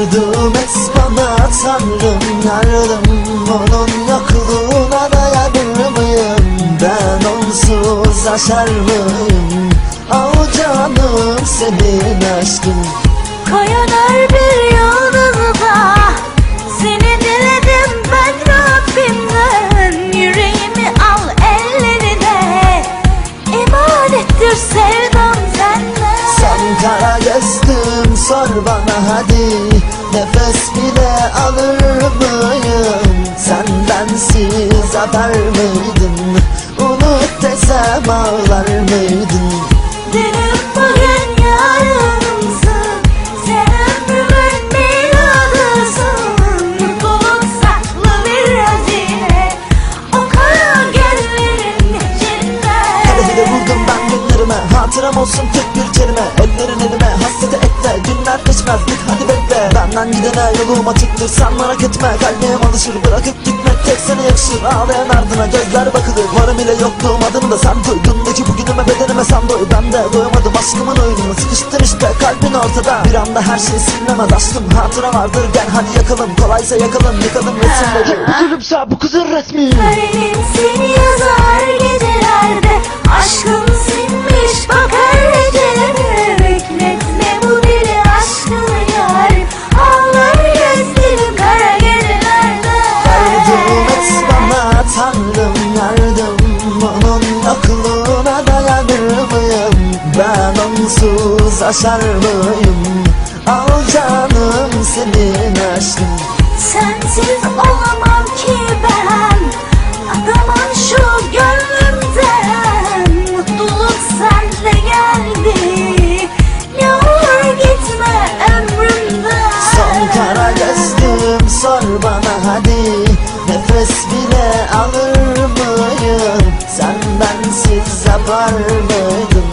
Yardım et bana tanrım yardım Onun yokluğuna dayanır mıyım? Ben onsuz aşar mıyım? Al canım senin aşkın. Koyunur bir yolunda Seni diledim ben Rabbimden Yüreğimi al ellerine Emanettir sevdam senden. Sen kara gözlüm sor bana hadi Nefes bile alır mıyım? Sen bensiz atar mıydın Unut desem ağlar mıydın? Dünüm bugün yarınımsın Sen ömrümün miladısın Mutluluk saklı bir hazine O kara gözlerin içinde. Kadehide buldum ben günlerime Hatıram olsun tek bir kelime Ellerin elime Benden gidene yolum açıktır sen merak etme Kalbim alışır. Bırakıp gitmek tek sana yakışır. Ağlayan ardına gözler bakılır. Varım ile yokluğum adını da sen duy. Dündeki bugünüme bedenime sen doy Ben de doyamadım aşkımın oyununu Sıkıştın işte kalbin ortada. Bir anda her şey silinemez aşkım. Hatıra vardır gel hadi yakalım. Kolaysa yakalım yıkalım. Resimleri. Bu gülümse bu kızın resmi. Kalemim Ben onsuz aşar mıyım? Al canım senin aşkın Sensiz olamam ki ben Adamım şu gönlümden Mutluluk senle geldi Ne olur gitme ömrümden Son kara gözlüm sor bana hadi Nefes bile alır mıyım? Sen bensiz yapar mıydın?